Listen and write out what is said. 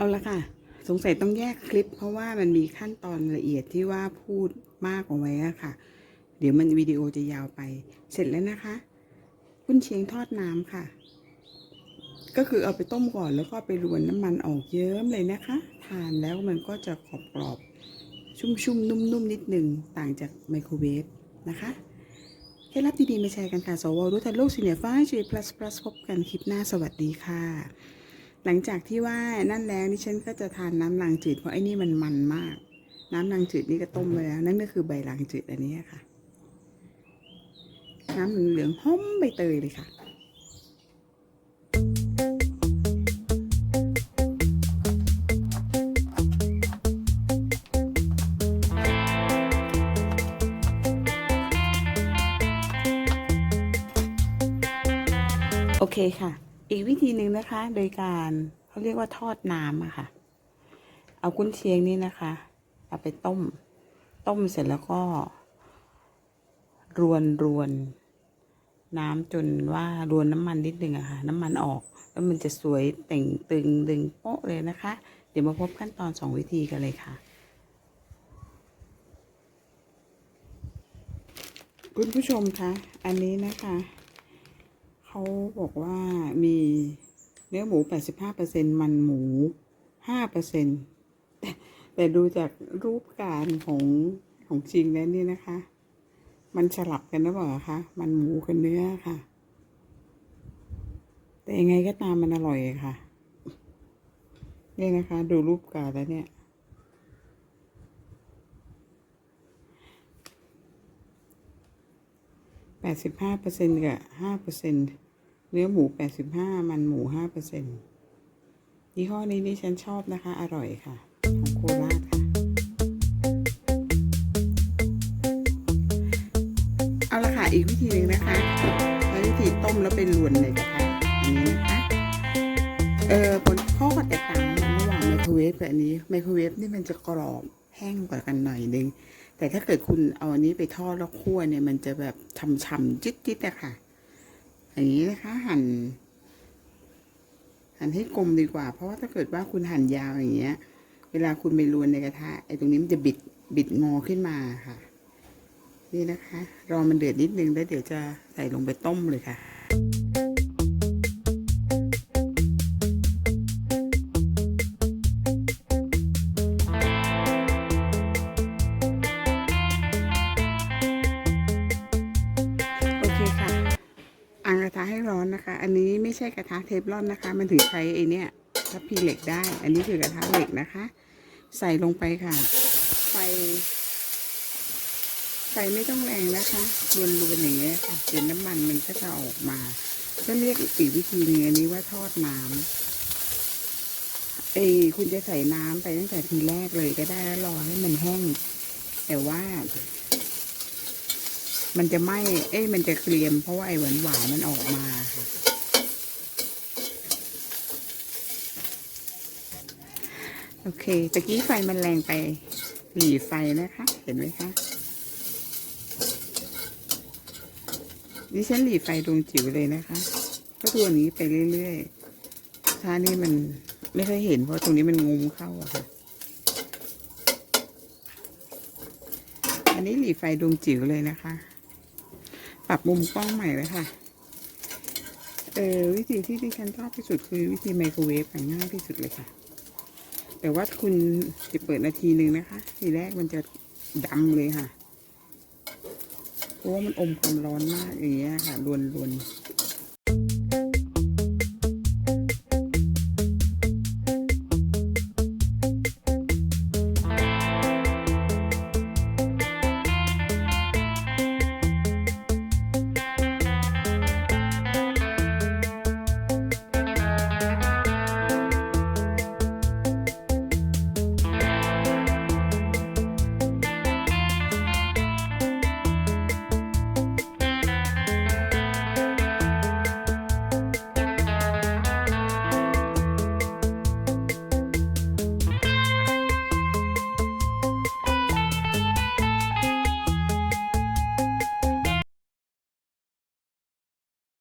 เอาละค่ะ สงสัยต้องแยกคลิป เพราะว่ามันมีขั้นตอนละเอียดที่ว่าพูดมากเอาไว้อะค่ะ เดี๋ยวมันวิดีโอจะยาวไป เสร็จแล้วนะคะกุนเชียงทอดน้ำค่ะ ก็คือเอาไปต้มก่อนแล้วก็ไปรวนน้ำมันออกเยิ้มเลยนะคะ ทานแล้วมันก็จะกรอบๆชุ่มๆ นุ่มๆ นิดหนึ่งต่างจากไมโครเวฟนะคะเคล็ดลับดีๆ มาแชร์กันค่ะ สวรู้ทันโลกซีเนียฟ้าจี plus plus พบกันคลิปหน้าสวัสดีค่ะ หลังจากที่ว่านั่นแล้วนี่ฉันก็จะทานน้ำลางจืดเพราะไอ้นี่มันมันมาก น้ำลางจืดนี่ก็ต้มไว้แล้ว นั่นก็คือใบลางจืดอันนี้ค่ะ น้ำเหลืองๆหอมใบเตยเลยค่ะโอเคค่ะ อีกวิธีหนึ่งนะคะ โดยการเขาเรียกว่าทอดน้ำอะค่ะ เอากุ้นเชียงนี่นะคะ เอาไปต้ม ต้มเสร็จแล้วก็ รวนรวนน้ำจนว่ารวนน้ำมันนิดนึงอะค่ะ น้ำมันออก แล้วมันจะสวยแต่งตึงดึงโป๊ะเลยนะคะ เดี๋ยวมาพบขั้นตอนสองวิธีกันเลยค่ะคุณผู้ชมคะ อันนี้นะคะ เขาบอกว่ามีเนื้อหมู 85%มันหมู 5%แต่แต่ดูจากรูปการของของจริงแล้วนี่นะคะ มันสลับกันนะเปล่าคะ มันหมูกับเนื้อค่ะ แต่ยังไงก็ตามมันอร่อยอะค่ะ นี่นะคะ ดูรูปการแล้วเนี่ย แปดสิบห้าเปอร์เซ็นต์กับห้าเปอร์เซ็นต์เนื้อหมูแปดสิบห้ามันหมูห้าเปอร์เซ็นต์ยี่ห้อนี้นี่ฉันชอบนะคะ อร่อยค่ะ ของโคราชค่ะ เอาละค่ะ อีกวิธีหนึ่งนะคะใช้วิธีต้มแล้วไปลวนในกระทะอันนี้นะคะ เออ ฟกับอันนี้ไมโครเวฟนี่มันจะกรอบแห้งกว่ากันหน่อยนึง แต่ถ้าเกิดคุณเอาอันนี้ไปทอดแล้วคั่วเนี่ย มันจะแบบฉ่ำๆจิ๊ดๆอะค่ะอย่างนี้นะคะหั่นหั่นให้กลมดีกว่า เพราะว่าถ้าเกิดว่าคุณหั่นยาวอย่างเงี้ย เวลาคุณไปลวนในกระทะไอ้ตรงนี้มันจะบิดบิดงอขึ้นมาค่ะ นี่นะคะ รอมันเดือดนิดนึงแล้วเดี๋ยวจะใส่ลงไปต้มเลยค่ะ กระทะให้ร้อนนะคะ อันนี้ไม่ใช่กระทะเทฟลอนนะคะ มันถือใช้ไอเนี้ยทับพีเหล็กได้ อันนี้คือกระทะเหล็กนะคะ ใส่ลงไปค่ะ ไฟ ไฟไม่ต้องแรงนะคะรวนๆอย่างเงี้ยค่ะเดี๋ยวน้ำมันมันก็จะออกมา ก็เรียกอีกวิธีหนึงอันนี้ว่าทอดน้ำเอยคุณจะใส่น้ำไปตั้งแต่ทีแรกเลยก็ได้แล้วรอให้มันแห้ง แต่ว่า มันจะไหม้เอ้ยมันจะเกรียม เพราะว่าไอ้หวานหวานมันออกมาค่ะ โอเคตะกี้ไฟมันแรงไปหลีไฟนะคะ เห็นไหมคะดิฉันหลีไฟดวงจิ๋วเลยนะคะก็ตัวนี้ไปเรื่อยๆท่านี่มันไม่เคอยเห็นเพราะตรงนี้มันงุมเข้าอะค่ะ อันนี้หลีไฟดวงจิ๋วเลยนะคะ ปรับมุมกล้องใหม่เลยค่ะ เออวิธีที่ดิฉันชอบที่สุดคือวิธีไมโครเวฟง่ายที่สุดเลยค่ะ แต่ว่าคุณจะเปิดนาทีหนึ่งนะคะ ทีแรกมันจะดำเลยค่ะ เพราะว่ามันอมความร้อนมากอย่างเงี้ยค่ะรวนรวน